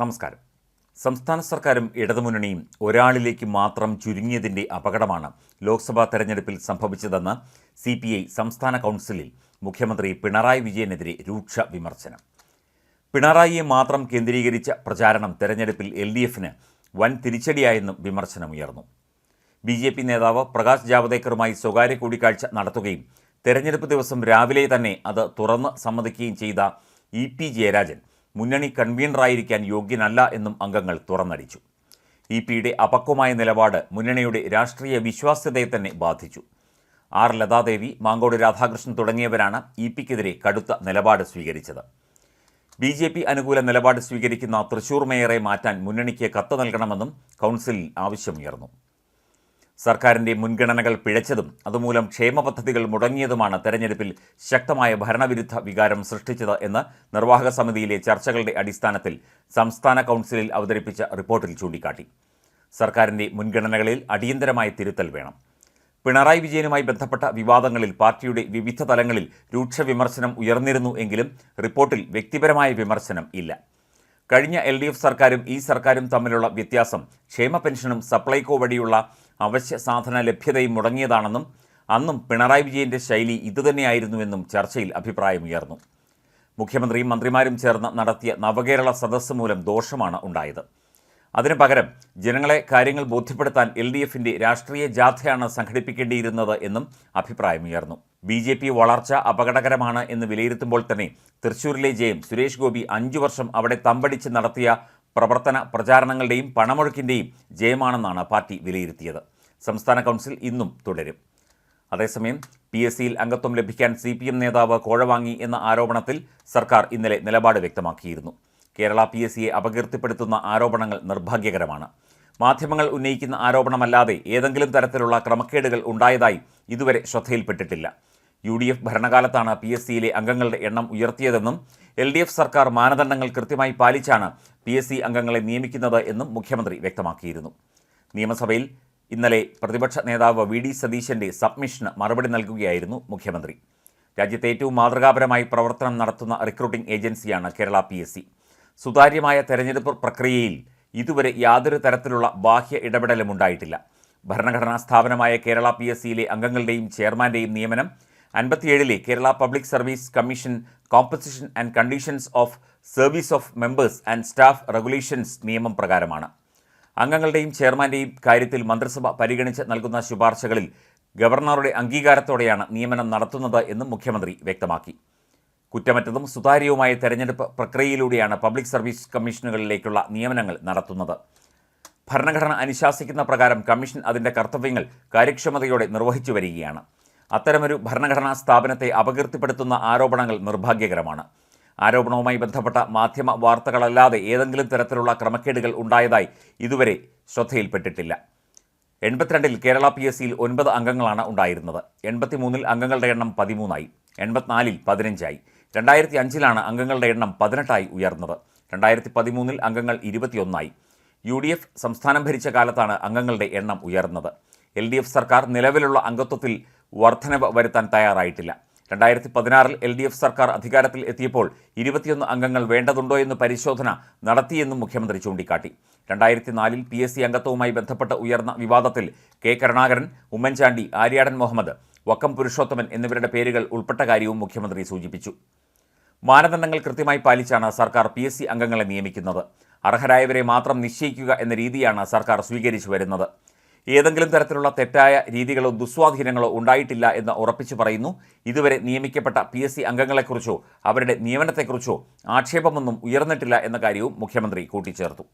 നമസ്കാരം. സംസ്ഥാന സർക്കാരും ഇടതുമുന്നണിയും ഒരാളിലേക്ക് മാത്രം ചുരുങ്ങിയതിന്റെ അപകടമാണ് ലോക്സഭാ തെരഞ്ഞെടുപ്പിൽ സംഭവിച്ചതെന്ന് സി പി ഐ സംസ്ഥാന കൗൺസിലിൽ മുഖ്യമന്ത്രി പിണറായി വിജയനെതിരെ രൂക്ഷ വിമർശനം. പിണറായിയെ മാത്രം കേന്ദ്രീകരിച്ച പ്രചാരണം തെരഞ്ഞെടുപ്പിൽ എൽ ഡി എഫിന് വൻ തിരിച്ചടിയായെന്നും വിമർശനമുയർന്നു. ബി ജെ പി നേതാവ് പ്രകാശ് ജാവദേക്കറുമായി സ്വകാര്യ കൂടിക്കാഴ്ച നടത്തുകയും തെരഞ്ഞെടുപ്പ് ദിവസം രാവിലെ തന്നെ അത് തുറന്ന് സമ്മതിക്കുകയും ചെയ്ത ഇ പി ജയരാജൻ മുന്നണി കൺവീനറായിരിക്കാൻ യോഗ്യനല്ല എന്നും അംഗങ്ങൾ തുറന്നടിച്ചു. ഇ പിയുടെ അപക്വമായ നിലപാട് മുന്നണിയുടെ രാഷ്ട്രീയ വിശ്വാസ്യതയെ തന്നെ ബാധിച്ചു. ആർ ലതാദേവി മാങ്കോട് രാധാകൃഷ്ണൻ തുടങ്ങിയവരാണ് ഇ പിക്കെതിരെ കടുത്ത നിലപാട് സ്വീകരിച്ചത്. ബി ജെ പി അനുകൂല നിലപാട് സ്വീകരിക്കുന്ന തൃശൂർ മേയറെ മാറ്റാൻ മുന്നണിക്ക് കത്ത് നൽകണമെന്നും കൗൺസിലിൽ ആവശ്യമുയർന്നു. സർക്കാരിന്റെ മുൻഗണനകൾ പിഴച്ചതും അതുമൂലം ക്ഷേമ പദ്ധതികൾ മുടങ്ങിയതുമാണ് തെരഞ്ഞെടുപ്പിൽ ശക്തമായ ഭരണവിരുദ്ധ വികാരം സൃഷ്ടിച്ചത് എന്ന് നിർവാഹക സമിതിയിലെ ചർച്ചകളുടെ അടിസ്ഥാനത്തിൽ സംസ്ഥാന കൗൺസിലിൽ അവതരിപ്പിച്ച റിപ്പോർട്ടിൽ ചൂണ്ടിക്കാട്ടി. സർക്കാരിന്റെ മുൻഗണനകളിൽ അടിയന്തരമായ തിരുത്തൽ വേണം. പിണറായി വിജയനുമായി ബന്ധപ്പെട്ട വിവാദങ്ങളിൽ പാർട്ടിയുടെ വിവിധ തലങ്ങളിൽ രൂക്ഷ വിമർശനം ഉയർന്നിരുന്നു എങ്കിലും റിപ്പോർട്ടിൽ വ്യക്തിപരമായ വിമർശനം ഇല്ല. കഴിഞ്ഞ എൽ സർക്കാരും ഈ സർക്കാരും തമ്മിലുള്ള വ്യത്യാസം ക്ഷേമ പെൻഷനും സപ്ലൈകോ വഴിയുള്ള അവശ്യ സാധന ലഭ്യതയും മുടങ്ങിയതാണെന്നും അന്നും പിണറായി വിജയന്റെ ശൈലി ഇതുതന്നെയായിരുന്നുവെന്നും ചർച്ചയിൽ അഭിപ്രായമുയർന്നു. മുഖ്യമന്ത്രിയും മന്ത്രിമാരും ചേർന്ന് നടത്തിയ നവകേരള സദസ്സ് മൂലം ദോഷമാണ് ഉണ്ടായത്. അതിനു പകരം ജനങ്ങളെ കാര്യങ്ങൾ ബോധ്യപ്പെടുത്താൻ എൽ ഡി എഫിന്റെ രാഷ്ട്രീയ ജാഥയാണ് സംഘടിപ്പിക്കേണ്ടിയിരുന്നത് എന്നും അഭിപ്രായമുയർന്നു. ബി ജെ പി വളർച്ച അപകടകരമാണ് എന്ന് വിലയിരുത്തുമ്പോൾ തന്നെ തൃശൂരിലെ ജയം സുരേഷ് ഗോപി അഞ്ചു വർഷം അവിടെ തമ്പടിച്ച് നടത്തിയ പ്രവർത്തന പ്രചാരണങ്ങളുടെയും പണമൊഴുക്കിന്റെയും ജയമാണെന്നാണ് പാർട്ടി വിലയിരുത്തിയത്. സംസ്ഥാന കൗൺസിൽ ഇന്നും തുടരും. അതേസമയം പി എസ് സിയിൽ അംഗത്വം ലഭിക്കാൻ സി പി എം നേതാവ് കോഴ വാങ്ങി എന്ന ആരോപണത്തിൽ സർക്കാർ ഇന്നലെ നിലപാട് വ്യക്തമാക്കിയിരുന്നു. കേരള പി എസ് സിയെ അപകീർത്തിപ്പെടുത്തുന്ന ആരോപണങ്ങൾ നിർഭാഗ്യകരമാണ്. മാധ്യമങ്ങൾ ഉന്നയിക്കുന്ന ആരോപണമല്ലാതെ ഏതെങ്കിലും തരത്തിലുള്ള ക്രമക്കേടുകൾ ഉണ്ടായതായി ഇതുവരെ ശ്രദ്ധയിൽപ്പെട്ടിട്ടില്ല. യു ഡി എഫ് ഭരണകാലത്താണ് പി എസ് സിയിലെ അംഗങ്ങളുടെ എണ്ണം ഉയർത്തിയതെന്നും എൽ ഡി എഫ് സർക്കാർ മാനദണ്ഡങ്ങൾ കൃത്യമായി പാലിച്ചാണ് പി എസ് സി അംഗങ്ങളെ നിയമിക്കുന്നത് എന്നും മുഖ്യമന്ത്രി വ്യക്തമാക്കിയിരുന്നു. നിയമസഭയിൽ ഇന്നലെ പ്രതിപക്ഷ നേതാവ് വി ഡി സതീശന്റെ സബ്മിഷന് മറുപടി നൽകുകയായിരുന്നു മുഖ്യമന്ത്രി. രാജ്യത്തെ ഏറ്റവും മാതൃകാപരമായി പ്രവർത്തനം നടത്തുന്ന റിക്രൂട്ടിംഗ് ഏജൻസിയാണ് കേരള പി എസ് സി. സുതാര്യമായ തെരഞ്ഞെടുപ്പ് പ്രക്രിയയിൽ ഇതുവരെ യാതൊരു തരത്തിലുള്ള ബാഹ്യ ഇടപെടലും ഉണ്ടായിട്ടില്ല ഭരണഘടനാ സ്ഥാപനമായ കേരള പി എസ് സിയിലെ അംഗങ്ങളുടെയും ചെയർമാന്റെയും നിയമനം അൻപത്തിയേഴിലെ Kerala public service commission composition and conditions of service of members and staff regulations നിയമം പ്രകാരമാണ്. അംഗങ്ങളുടെയും ചെയർമാന്റെയും കാര്യത്തിൽ മന്ത്രിസഭ പരിഗണിച്ച് നൽകുന്ന ശുപാർശകളിൽ ഗവർണറുടെ അംഗീകാരത്തോടെയാണ് നിയമനം നടത്തുന്നത് എന്നും മുഖ്യമന്ത്രി വ്യക്തമാക്കി. കുറ്റമറ്റതും സുതാര്യവുമായ തെരഞ്ഞെടുപ്പ് പ്രക്രിയയിലൂടെയാണ് പബ്ലിക് സർവീസ് കമ്മീഷനുകളിലേക്കുള്ള നിയമനങ്ങൾ നടത്തുന്നത്. ഭരണഘടന അനുശാസിക്കുന്ന പ്രകാരം കമ്മീഷൻ അതിന്റെ കർത്തവ്യങ്ങൾ കാര്യക്ഷമതയോടെ നിർവഹിച്ചു വരികയാണ്. അത്തരമൊരു ഭരണഘടനാ സ്ഥാപനത്തെ അപകീർത്തിപ്പെടുത്തുന്ന ആരോപണങ്ങൾ നിർഭാഗ്യകരമാണ്. ആരോപണവുമായി ബന്ധപ്പെട്ട മാധ്യമ വാർത്തകളല്ലാതെ ഏതെങ്കിലും തരത്തിലുള്ള ക്രമക്കേടുകൾ ഉണ്ടായതായി ഇതുവരെ ശ്രദ്ധയിൽപ്പെട്ടിട്ടില്ല. എൺപത്തിരണ്ടിൽ കേരള പി എസ് സിയിൽ ഒൻപത് അംഗങ്ങളാണ് ഉണ്ടായിരുന്നത്. എൺപത്തിമൂന്നിൽ അംഗങ്ങളുടെ എണ്ണം പതിമൂന്നായി. എൺപത്തിനാലിൽ പതിനഞ്ചായി. രണ്ടായിരത്തി അഞ്ചിലാണ് അംഗങ്ങളുടെ എണ്ണം പതിനെട്ടായി ഉയർന്നത്. രണ്ടായിരത്തി പതിമൂന്നിൽ അംഗങ്ങൾ ഇരുപത്തിയൊന്നായി. യു ഡി എഫ് സംസ്ഥാനം ഭരിച്ച കാലത്താണ് അംഗങ്ങളുടെ എണ്ണം ഉയർന്നത്. എൽ ഡി എഫ് സർക്കാർ നിലവിലുള്ള അംഗത്വത്തിൽ വർധനവ് വരുത്താൻ തയ്യാറായിട്ടില്ല. രണ്ടായിരത്തി പതിനാറിൽ എൽ ഡി എഫ് സർക്കാർ അധികാരത്തിൽ എത്തിയപ്പോൾ ഇരുപത്തിയൊന്ന് അംഗങ്ങൾ വേണ്ടതുണ്ടോ എന്ന് പരിശോധന നടത്തിയെന്നും മുഖ്യമന്ത്രി ചൂണ്ടിക്കാട്ടി. രണ്ടായിരത്തി നാലിൽ പി എസ് സി അംഗത്വവുമായി ബന്ധപ്പെട്ട് ഉയർന്ന വിവാദത്തിൽ കെ കരുണാകരൻ ഉമ്മൻചാണ്ടി ആര്യാടൻ മുഹമ്മദ് വക്കം പുരുഷോത്തമൻ എന്നിവരുടെ പേരുകൾ ഉൾപ്പെട്ട കാര്യവും മുഖ്യമന്ത്രി സൂചിപ്പിച്ചു. മാനദണ്ഡങ്ങൾ കൃത്യമായി പാലിച്ചാണ് സർക്കാർ പി എസ് സി അംഗങ്ങളെ നിയമിക്കുന്നത്. അർഹരായവരെ മാത്രം നിശ്ചയിക്കുക എന്ന രീതിയാണ് സർക്കാർ സ്വീകരിച്ചു വരുന്നത്. ഏതെങ്കിലും തരത്തിലുള്ള തെറ്റായ രീതികളോ ദുസ്വാധീനങ്ങളോ ഉണ്ടായിട്ടില്ല എന്ന് ഉറപ്പിച്ചു പറയുന്നു. ഇതുവരെ നിയമിക്കപ്പെട്ട പി എസ് സി അംഗങ്ങളെക്കുറിച്ചോ അവരുടെ നിയമനത്തെക്കുറിച്ചോ ആക്ഷേപമൊന്നും ഉയർന്നിട്ടില്ല എന്ന കാര്യവും മുഖ്യമന്ത്രി കൂട്ടിച്ചേർത്തു.